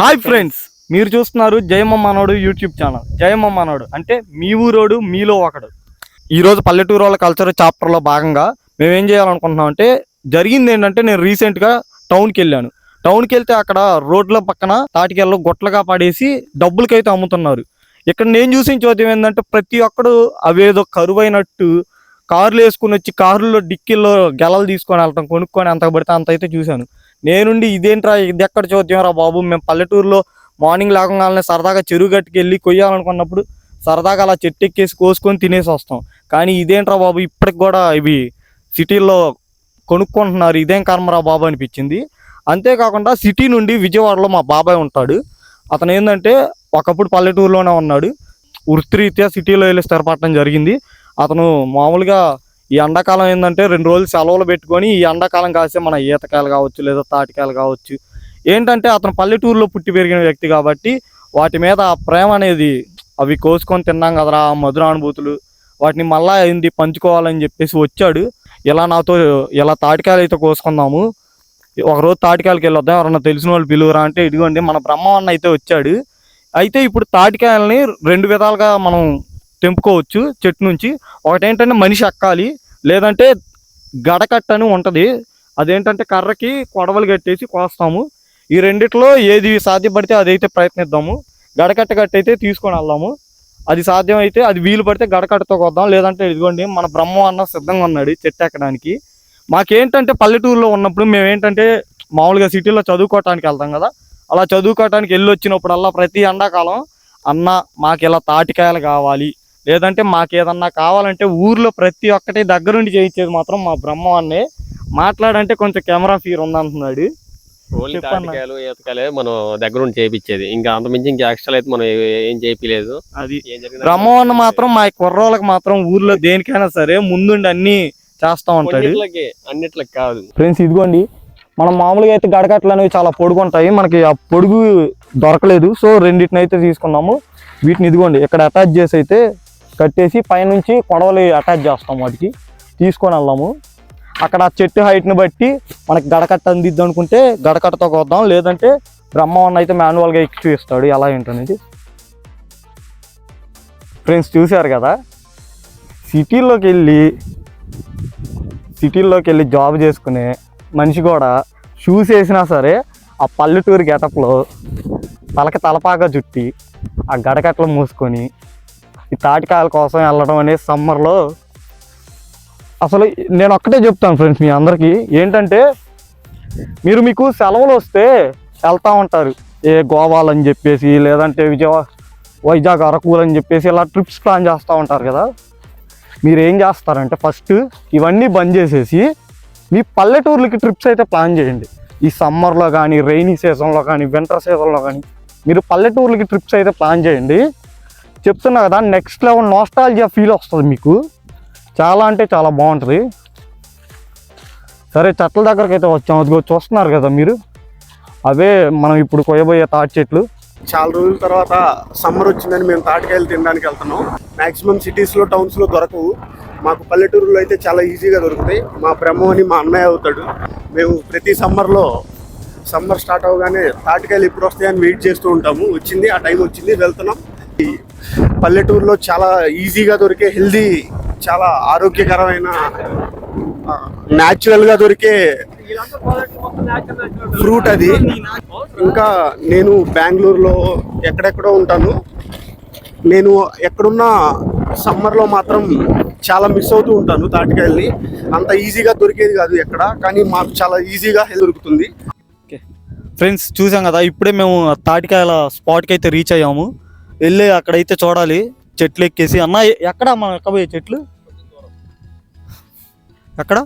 Hi friends. మీరు చూస్తున్నారు జయమ్మ మనోడు యూట్యూబ్ ఛానల్. జయమ్మ మనోడు అంటే మీ ఊరోడు మీలో ఒకడు. ఈరోజు పల్లెటూరు వాళ్ళ కల్చర్ చాప్టర్లో భాగంగా మేము ఏం చేయాలనుకుంటున్నాం అంటే జరిగింది ఏంటంటే నేను రీసెంట్గా టౌన్కి వెళ్ళాను. టౌన్కి వెళ్తే అక్కడ రోడ్ల పక్కన తాటికెళ్ళు గుట్లగా పడేసి డబ్బులకైతే అమ్ముతున్నారు. ఇక్కడ నేను చూసిన చోద్యం ఏంటంటే ప్రతి ఒక్కడు అవేదో కరువైనట్టు కార్లు వేసుకుని వచ్చి కారులో డిక్కీల్లో గెలలు తీసుకొని వెళ్ళటం కొనుక్కొని అంత పడితే అంత అయితే చూశాను. నేనుండి ఇదేంట్రా ఇది ఎక్కడ చూద్దాం రా బాబు? మేము పల్లెటూరులో మార్నింగ్ లేకుండానే సరదాగా చెరువు గట్టుకెళ్ళి కొయ్యాలనుకున్నప్పుడు సరదాగా అలా చెట్టు ఎక్కేసి కోసుకొని తినేసి వస్తాం. కానీ ఇదేంట్రా బాబు? ఇప్పటికి కూడా ఇవి సిటీల్లో కొనుక్కుంటున్నారు. ఇదేం కర్మరా బాబు అనిపించింది. అంతేకాకుండా సిటీ నుండి విజయవాడలో మా బాబాయ్ ఉంటాడు. అతను ఏంటంటే ఒకప్పుడు పల్లెటూరులోనే ఉన్నాడు. వృత్తిరీత్యా సిటీలో వెళ్ళి స్థిరపడటం జరిగింది. అతను మామూలుగా ఈ ఎండాకాలం ఏంటంటే రెండు రోజులు సెలవులు పెట్టుకొని ఈ ఎండాకాలం కాసే మన ఈతకాయలు కావచ్చు లేదా తాటికాయలు కావచ్చు. ఏంటంటే అతను పల్లెటూరులో పుట్టి పెరిగిన వ్యక్తి కాబట్టి వాటి మీద ఆ ప్రేమ అనేది అవి కోసుకొని తిన్నాం కదరా ఆ మధురానుభూతులు వాటిని మళ్ళా ఏంది పంచుకోవాలని చెప్పేసి వచ్చాడు. ఇలా నాతో ఇలా తాటికాయలు అయితే కోసుకుందాము. ఒకరోజు తాటికాయలకి వెళ్ళొద్దాం ఎవరన్నా తెలిసిన వాళ్ళు పిలువురా అంటే ఇదిగోండి మన బ్రహ్మవన్న అయితే వచ్చాడు. అయితే ఇప్పుడు తాటికాయలని రెండు విధాలుగా మనం తెంపుకోవచ్చు చెట్టు నుంచి. ఒకటేంటంటే మనిషి ఎక్కాలి లేదంటే గడకట్ట అని ఉంటుంది. అదేంటంటే కర్రకి కొడవలు కట్టేసి కోస్తాము. ఈ రెండిట్లో ఏది సాధ్యపడితే అదైతే ప్రయత్నిద్దాము. గడకట్ట కట్టయితే తీసుకొని వెళ్దాము. అది సాధ్యమైతే అది వీలు పడితే గడకట్టతో కొద్దాం. లేదంటే ఇదిగోండి మన బ్రహ్మ అన్న సిద్ధంగా ఉన్నాడు చెట్టు ఎక్కడానికి. మాకేంటంటే పల్లెటూరులో ఉన్నప్పుడు మేము ఏంటంటే మామూలుగా సిటీలో చదువుకోవటానికి వెళ్తాం కదా. అలా చదువుకోవటానికి వెళ్ళి వచ్చినప్పుడల్లా ప్రతి ఎండాకాలం అన్న మాకు ఇలా తాటికాయలు కావాలి లేదంటే మాకు ఏదన్నా కావాలంటే ఊర్లో ప్రతి ఒక్కటి దగ్గరుండి చేయించేది మాత్రం మా బ్రహ్మ అన్నే మాట్లాడంటే కొంచెం కెమెరా ఫీర్ ఉందంటున్నాడు. మనం దగ్గర ఉండి చేయించేది. ఇంకా అంతమించి ఇంకా ఎక్స్ట్రా అయితే మనం ఏ- చేయించలేదు. అది బ్రహ్మవన్న మాత్రం మా కుర్రోళ్ళకి మాత్రం ఊర్లో దేనికైనా సరే ముందుండి అన్ని చేస్తా ఉంటాడు. అన్నిట్లకి కాదు. ఫ్రెండ్స్ ఇదిగోండి. మనం మామూలుగా అయితే గడకట్లు అనేవి చాలా పొడుగు ఉంటాయి మనకి ఆ పొడుగు దొరకలేదు. సో రెండింటిని అయితే తీసుకున్నాము. వీటిని ఇదిగోండి ఇక్కడ అటాచ్ చేసి అయితే కట్టేసి పైనుంచి కొడవలు అటాచ్ చేస్తాం వాటికి. తీసుకొని వెళ్దాము. అక్కడ ఆ చెట్టు హైట్ని బట్టి మనకి గడకట్ట అందిద్ది అనుకుంటే గడకట్టతో కొద్దాం లేదంటే బ్రహ్మవన్న అయితే మాన్యువల్గా ఎక్కి చూపిస్తాడు. ఎలా ఏంటనేది ఫ్రెండ్స్ చూశారు కదా? సిటీల్లోకి వెళ్ళి సిటీల్లోకి వెళ్ళి జాబ్ చేసుకునే మనిషి కూడా షూస్ వేసినా సరే ఆ పల్లెటూరు గెటప్లో తలకి తలపాగా చుట్టి ఆ గడకట్లు మూసుకొని ఈ తాటికాయల కోసం వెళ్ళడం అనేది సమ్మర్లో. అసలు నేను ఒక్కటే చెప్తాను ఫ్రెండ్స్ మీ అందరికీ ఏంటంటే మీరు మీకు సెలవులు వస్తే వెళ్తూ ఉంటారు. ఏ గోవాలని చెప్పేసి లేదంటే విజయవాడ వైజాగ్ అరకులు అని చెప్పేసి ఇలా ట్రిప్స్ ప్లాన్ చేస్తూ ఉంటారు కదా. మీరు ఏం చేస్తారంటే ఫస్ట్ ఇవన్నీ బంద్ చేసేసి మీ పల్లెటూర్లకి ట్రిప్స్ అయితే ప్లాన్ చేయండి. ఈ సమ్మర్లో కానీ రైనీ సీజన్లో కానీ వింటర్ సీజన్లో కానీ మీరు పల్లెటూర్లకి ట్రిప్స్ అయితే ప్లాన్ చేయండి. చెప్తున్నా కదా నెక్స్ట్ లెవెల్ నోస్టాలజియా ఫీల్ వస్తుంది మీకు. చాలా అంటే చాలా బాగుంటుంది. సరే చెట్ల దగ్గరకు అయితే వచ్చాం. అదిగో చూస్తున్నారు కదా మీరు. అవే మనం ఇప్పుడు కొయ్యబోయే తాటి చెట్లు. చాలా రోజుల తర్వాత సమ్మర్ వచ్చిందని మేము తాటికాయలు తినడానికి వెళ్తున్నాం. మాక్సిమం సిటీస్లో టౌన్స్లో దొరకవు. మాకు పల్లెటూరులో అయితే చాలా ఈజీగా దొరుకుతాయి. మా బ్రహ్మ అని మా అన్నయ్య అవుతాడు. మేము ప్రతి సమ్మర్లో సమ్మర్ స్టార్ట్ అవగానే తాటికాయలు ఎప్పుడు వస్తాయని వెయిట్ చేస్తూ ఉంటాము. వచ్చింది ఆ టైం వచ్చింది వెళ్తున్నాం. కాబట్టి పల్లెటూరులో చాలా ఈజీగా దొరికే హెల్దీ చాలా ఆరోగ్యకరమైన న్యాచురల్గా దొరికే ఫ్రూట్ అది. ఇంకా నేను బెంగళూరులో ఎక్కడెక్కడో ఉంటాను. నేను ఎక్కడున్నా సమ్మర్లో మాత్రం చాలా మిస్ అవుతూ ఉంటాను తాటికాయల్ని. అంత ఈజీగా దొరికేది కాదు ఎక్కడ కానీ మాకు చాలా ఈజీగా దొరుకుతుంది. ఫ్రెండ్స్ చూసాం కదా ఇప్పుడే మేము తాటికాయల స్పాట్కి అయితే రీచ్ అయ్యాము. వెళ్ళి అక్కడైతే చూడాలి. చెట్లు ఎక్కేసి. అన్న ఎక్కడ మనం ఎక్కబోయే చెట్లు? ఎక్కడ?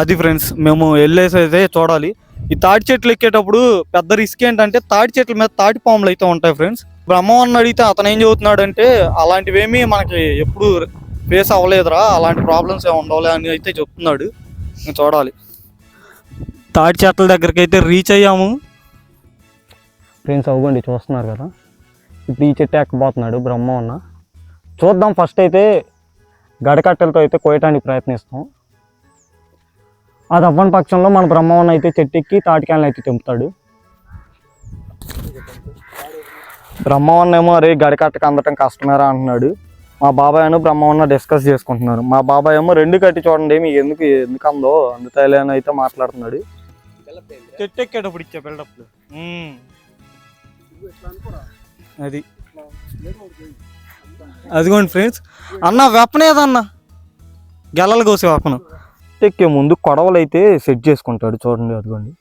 అది ఫ్రెండ్స్ మేము వెళ్ళేసి అయితే చూడాలి. ఈ తాటి చెట్లు ఎక్కేటప్పుడు పెద్ద రిస్క్ ఏంటంటే తాటి చెట్ల మీద తాటి పాములు అయితే ఉంటాయి ఫ్రెండ్స్. బ్రహ్మవన్న అడిగితే అతను ఏం చెబుతున్నాడు అంటే అలాంటివేమీ మనకి ఎప్పుడు ఫేస్ అవ్వలేదురా అలాంటి ప్రాబ్లమ్స్ ఏమి ఉండవులే అని అయితే చెప్తున్నాడు. చూడాలి. తాటి చెట్ల దగ్గరికి అయితే రీచ్ అయ్యాము. ఫ్రెండ్స్ అవ్వండి చూస్తున్నారు కదా. ఇప్పుడు ఈ చెట్టు ఎక్కబోతున్నాడు బ్రహ్మవన్న చూద్దాం ఫస్ట్ అయితే గడకట్టెలతో అయితే కోయటానికి ప్రయత్నిస్తాం. అది అవ్వని పక్షంలో మన బ్రహ్మవన్ అయితే చెట్టెక్కి తాటికాయలను అయితే తెంపుతాడు. బ్రహ్మవన్ ఏమో అరే గడికట్టకు అందటం కష్టమేరా అంటున్నాడు. మా బాబాయ్ అని బ్రహ్మవన్న డిస్కస్ చేసుకుంటున్నారు. మా బాబాయ్ ఏమో రెండు కట్టి చూడండి మీకు ఎందుకు ఎందుకు అందో అందుతాయిలే అని అయితే మాట్లాడుతున్నాడు. చెట్టు ఎక్కేటప్పుడు ఇచ్చే బిల్డప్లు అది. అదిగోండి ఫ్రెండ్స్. అన్న వెపన్ ఏదన్న గెలలు కోసే వెపను ఎక్కే ముందు కొడవలు అయితే సెట్ చేసుకుంటాడు చూడండి అదిగోండి.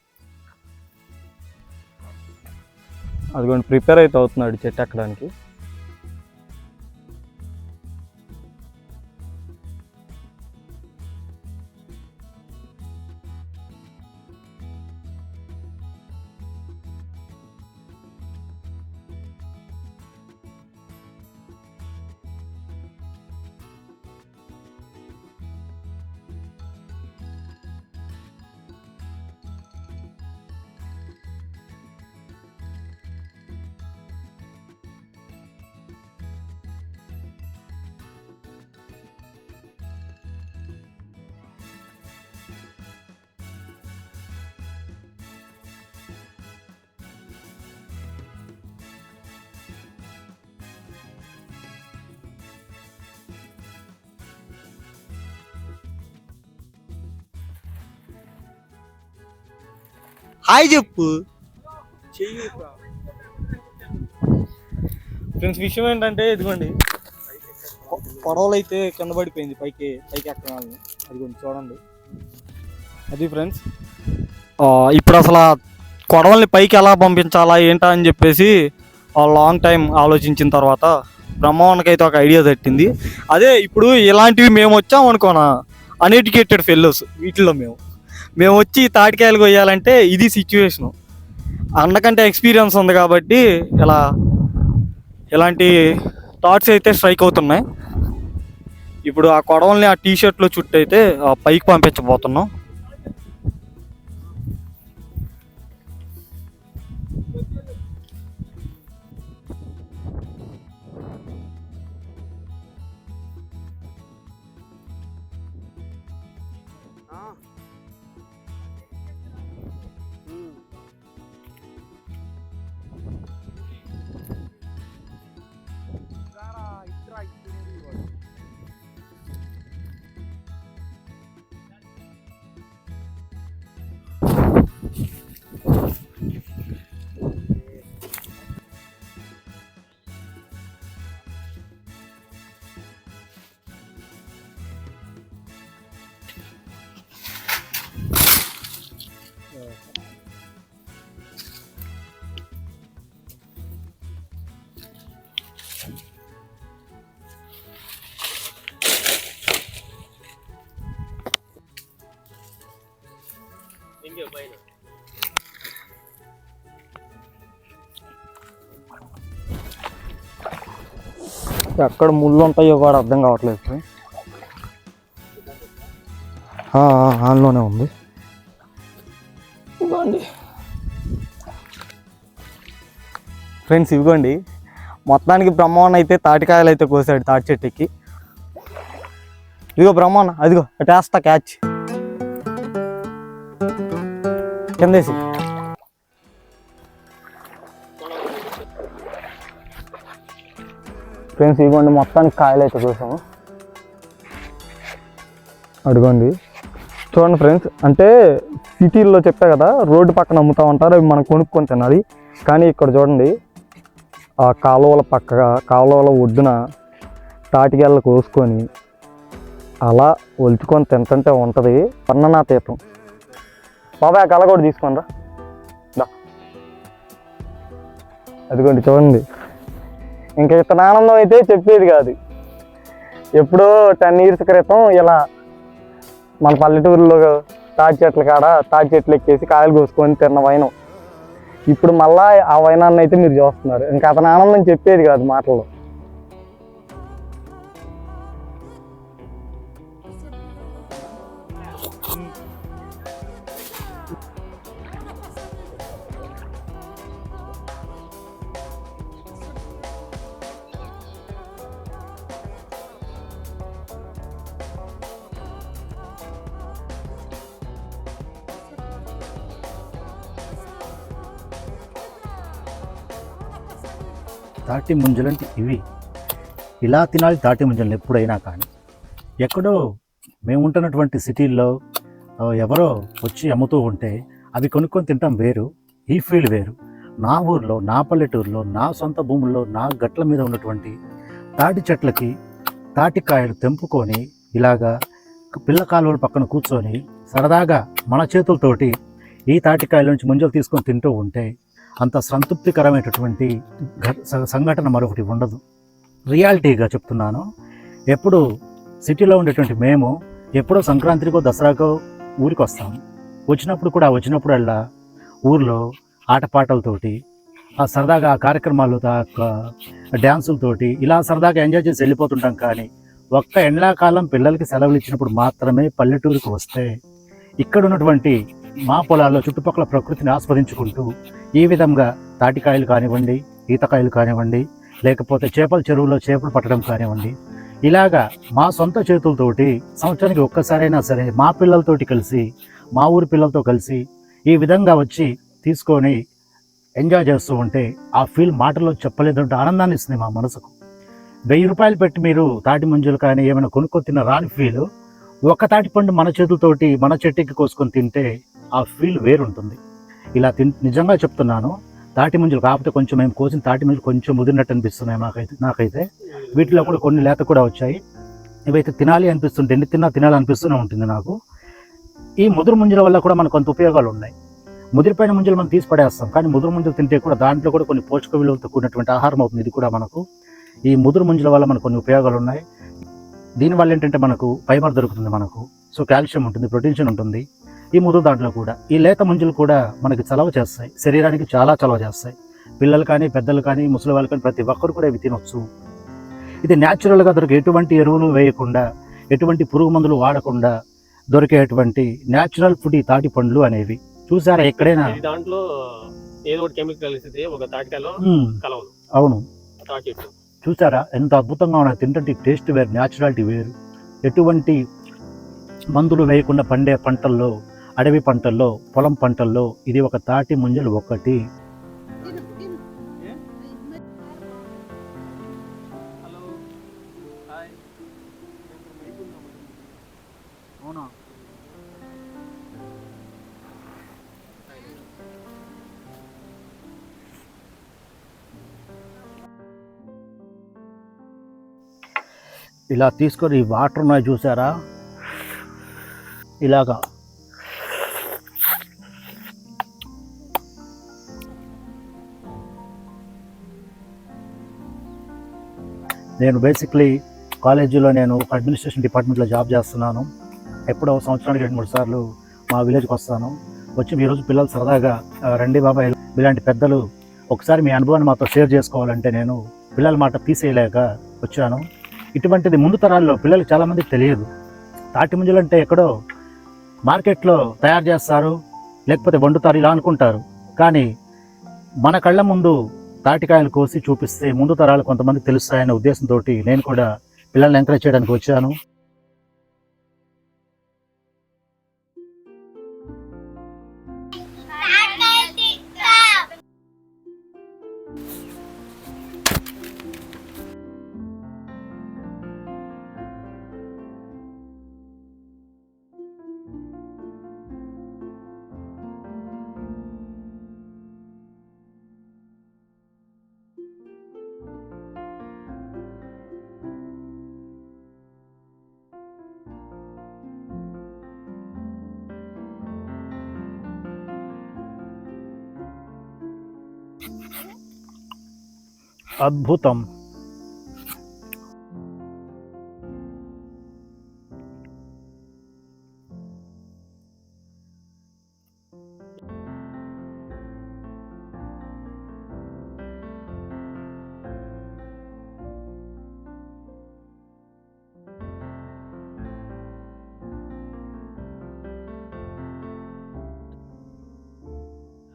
అదిగోండి ప్రిపేర్ అయితే అవుతున్నాడు చెట్టు ఎక్కడానికి. హాయ్ చెప్పు. ఫ్రెండ్స్ విషయం ఏంటంటే ఇదిగోండి. పొడవలు అయితే కింద పడిపోయింది పైకి పైకి ఎక్కడాలని అదిగోండి చూడండి. అది ఫ్రెండ్స్. ఇప్పుడు అసలు కొడవల్ని పైకి ఎలా పంపించాలా ఏంటా అని చెప్పేసి లాంగ్ టైం ఆలోచించిన తర్వాత బ్రహ్మవన్కి అయితే ఒక ఐడియా తట్టింది. అదే ఇప్పుడు ఇలాంటివి మేము వచ్చాం అనుకోనా అన్ఎడ్యుకేటెడ్ ఫెల్లోస్ వీటిలో మేము. మేము వచ్చి తాటికాయలు కొయ్యాలంటే ఇది సిచ్యువేషను అన్నకంటే ఎక్స్పీరియన్స్ ఉంది కాబట్టి ఇలా ఇలాంటి థాట్స్ అయితే స్ట్రైక్ అవుతున్నాయి. ఇప్పుడు ఆ కొడవల్ని ఆ టీ షర్ట్లో చుట్టూ అయితే ఆ పైకి పంపించబోతున్నాం. ఎక్కడ ముళ్ళు ఉంటాయో కూడా అర్థం కావట్లేదు ఫ్రెండ్స్. ఆ, ఆ, ఆన్లోనే ఉంది ఇవ్వండి ఫ్రెండ్స్ ఇవ్వండి. మొత్తానికి బ్రహ్మావన్ అయితే తాటికాయలు అయితే కోసాడు తాటి చెట్టుకి. ఇదిగో బ్రహ్మావన్ అదిగో టేస్తా క్యాచ్. కిందేసి ఫ్రెండ్స్ ఇవ్వండి మొత్తానికి కాయలు అయితే కోసాము. అడుగోండి. చూడండి ఫ్రెండ్స్ అంటే సిటీల్లో చెప్పా కదా రోడ్డు పక్కన అమ్ముతా ఉంటారు అవి మనం కొనుక్కొని తినాలి. కానీ ఇక్కడ చూడండి ఆ కాలువల పక్కగా కాలువల ఒడ్డున తాటికెళ్ళ కోసుకొని అలా ఒలుచుకొని తింటుంటే ఉంటుంది పన్ననాతీతం. బాబాయ్ ఆ కళ కూడా తీసుకోండి రా. అదిగోండి చూడండి. ఇంకా ఇతను ఆనందం అయితే చెప్పేది కాదు. ఎప్పుడో టెన్ ఇయర్స్ క్రితం ఇలా మన పల్లెటూరులో తాటి చెట్ల కాడ తాటి చెట్లు ఎక్కేసి కాయలు కోసుకొని తిన్న వైనం. ఇప్పుడు మళ్ళీ ఆ వైనాన్ని అయితే మీరు చూస్తున్నారు. ఇంకా అతని ఆనందం చెప్పేది కాదు మాటల్లో. తాటి ముంజలంటే ఇవి. ఇలా తినాలి తాటి ముంజలు ఎప్పుడైనా కానీ. ఎక్కడో మేము ఉంటున్నటువంటి సిటీల్లో ఎవరో వచ్చి అమ్ముతూ ఉంటే అవి కొనుక్కొని తింటాం వేరు. ఈ ఫీల్ వేరు. నా ఊర్లో నా పల్లెటూరులో నా సొంత భూముల్లో నా గట్ల మీద ఉన్నటువంటి తాటి చెట్లకి తాటికాయలు తెంపుకొని ఇలాగా పిల్ల కాలువల పక్కన కూర్చొని సరదాగా మన చేతులతోటి ఈ తాటికాయల నుంచి ముంజలు తీసుకొని తింటూ ఉంటే అంత సంతృప్తికరమైనటువంటి సంఘటన మరొకటి ఉండదు. రియాలిటీగా చెప్తున్నాను. ఎప్పుడు సిటీలో ఉండేటువంటి మేము ఎప్పుడో సంక్రాంతికో దసరాకో ఊరికి వస్తాం. వచ్చినప్పుడు కూడా వచ్చినప్పుడల్లా ఊర్లో ఆటపాటలతోటి ఆ సరదాగా ఆ కార్యక్రమాలు డ్యాన్సులతోటి ఇలా సరదాగా ఎంజాయ్ చేసి వెళ్ళిపోతుంటాం కానీ ఒక్క ఎండాకాలం పిల్లలకి సెలవులు ఇచ్చినప్పుడు మాత్రమే పల్లెటూరుకు వస్తే ఇక్కడ ఉన్నటువంటి మా పొలాల్లో చుట్టుపక్కల ప్రకృతిని ఆస్వాదించుకుంటూ ఈ విధంగా తాటికాయలు కానివ్వండి ఈతకాయలు కానివ్వండి లేకపోతే చేపల చెరువులో చేపలు పట్టడం కానివ్వండి ఇలాగా మా సొంత చేతులతోటి సంవత్సరానికి ఒక్కసారైనా సరే మా పిల్లలతోటి కలిసి మా ఊరి పిల్లలతో కలిసి ఈ విధంగా వచ్చి తీసుకొని ఎంజాయ్ చేస్తూ ఉంటే ఆ ఫీల్ మాటల్లో చెప్పలేదంటే ఆనందాన్ని ఇస్తుంది మా మనసుకు. వెయ్యి రూపాయలు పెట్టి మీరు తాటి ముంజలు కానీ ఏమైనా కొనుక్కొని తిన్న రాని ఫీలు ఒక తాటి పండు మన చేతులతోటి మన చెట్టుకి కోసుకొని తింటే ఆ ఫీల్ వేరుంటుంది. ఇలా తిన్ నిజంగా చెప్తున్నాను తాటి ముంజలు కాకపోతే కొంచెం మేము కోసిన తాటి ముంజలు కొంచెం ముదిరినట్టు అనిపిస్తున్నాయి మాకైతే నాకైతే. వీటిలో కూడా కొన్ని లేత కూడా వచ్చాయి. ఇవైతే తినాలి అనిపిస్తుంటే ఎన్ని తిన్నా తినాలనిపిస్తూనే ఉంటుంది నాకు. ఈ ముదురు ముంజల వల్ల కూడా మనకు కొంత ఉపయోగాలు ఉన్నాయి. ముదిరిపోయిన ముంజలు మనం తీసి పడేస్తాం కానీ ముదురు ముంజలు తింటే కూడా దాంట్లో కూడా కొన్ని పోషక విలువలతో కూడినటువంటి ఆహారం అవుతుంది. ఇది కూడా మనకు ఈ ముదురు ముంజల వల్ల మనకు కొన్ని ఉపయోగాలు ఉన్నాయి. దీనివల్ల ఏంటంటే మనకు ఫైబర్ దొరుకుతుంది మనకు. సో కాల్షియం ఉంటుంది ప్రోటీన్షన్ ఉంటుంది. ఈ ముదురు దాంట్లో కూడా ఈ లేత ముంజలు కూడా మనకి చలవ చేస్తాయి. శరీరానికి చాలా చలవ చేస్తాయి. పిల్లలు కానీ పెద్దలు కానీ ముసలి వాళ్ళు కానీ ప్రతి ఒక్కరు కూడా ఇవి తినొచ్చు. ఇది న్యాచురల్గా దొరికే ఎటువంటి ఎరువులు వేయకుండా ఎటువంటి పురుగు మందులు వాడకుండా దొరికేటువంటి న్యాచురల్ ఫుడ్ ఈ తాటి పండ్లు అనేవి. చూసారా ఎక్కడైనా? దాంట్లో ఏదో ఒకటి కెమికల్ ఒక తాటికాయలో మ్మ్, కలవదు. అవును. చూసారా? ఎంత అద్భుతంగా ఉన్నది తింటే టేస్ట్ వేరు న్యాచురాలిటీ వేరు. ఎటువంటి మందులు వేయకుండా పండే పంటల్లో అడవి పంటల్లో పొలం పంటల్లో ఇది ఒక తాటి ముంజలు ఒకటి. ఇలా తీసుకొని ఈ వాటర్ ఉన్నాయి చూసారా? ఇలాగా. నేను బేసిక్లీ కాలేజీలో నేను అడ్మినిస్ట్రేషన్ డిపార్ట్మెంట్లో జాబ్ చేస్తున్నాను. ఎప్పుడో సంవత్సరానికి రెండు మూడు సార్లు మా విలేజ్కి వస్తాను. వచ్చి ఈరోజు పిల్లలు సరదాగా రండి బాబాయ్ ఇలాంటి పెద్దలు ఒకసారి మీ అనుభవాన్ని మాతో షేర్ చేసుకోవాలంటే నేను పిల్లల మాట తీసేయలేక వచ్చాను. ఇటువంటిది ముందు తరాల్లో పిల్లలు చాలామందికి తెలియదు. తాటి ముంజలు అంటే ఎక్కడో మార్కెట్లో తయారు చేస్తారు లేకపోతే వండుతారు ఇలా అనుకుంటారు. కానీ మన కళ్ళ ముందు తాటికాయలు కోసి చూపిస్తే ముందు తరాలు కొంతమంది తెలుస్తాయనే ఉద్దేశంతో నేను కూడా పిల్లల్ని ఎంకరేజ్ చేయడానికి వచ్చాను. అద్భుతం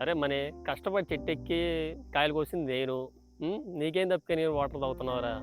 అరే మనే కష్టపడి చెట్టు ఎక్కి కాయలు కోసింది నేను ఉం? నీకేం తప్పితే నేను వాటర్ తాగుతున్నావురా